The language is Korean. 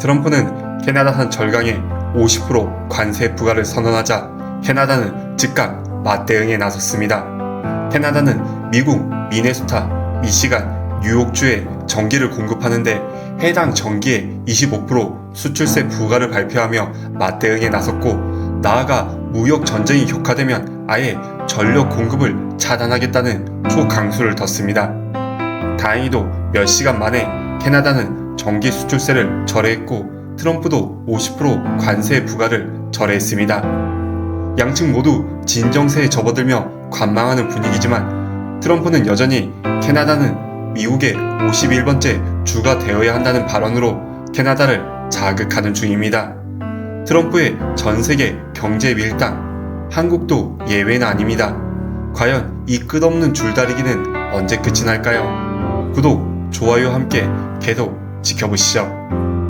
트럼프는 캐나다산 절강에 50% 관세 부과를 선언하자 캐나다는 즉각 맞대응에 나섰습니다. 캐나다는 미국 미네소타, 미시간, 뉴욕주에 전기를 공급하는데 해당 전기의 25% 수출세 부과를 발표하며 맞대응에 나섰고 나아가 무역 전쟁이 격화되면 아예 전력 공급을 차단하겠다는 초강수를 뒀습니다. 다행히도 몇 시간 만에 캐나다는 전기 수출세를 절해했고 트럼프도 50% 관세 부과를 절해했습니다. 양측 모두 진정세에 접어들며 관망하는 분위기지만 트럼프는 여전히 캐나다는 미국의 51번째 주가 되어야 한다는 발언으로 캐나다를 자극하는 중입니다. 트럼프의 전 세계 경제 밀당, 한국도 예외는 아닙니다. 과연 이 끝없는 줄다리기는 언제 끝이 날까요? 구독, 좋아요 함께 계속 지켜보시죠.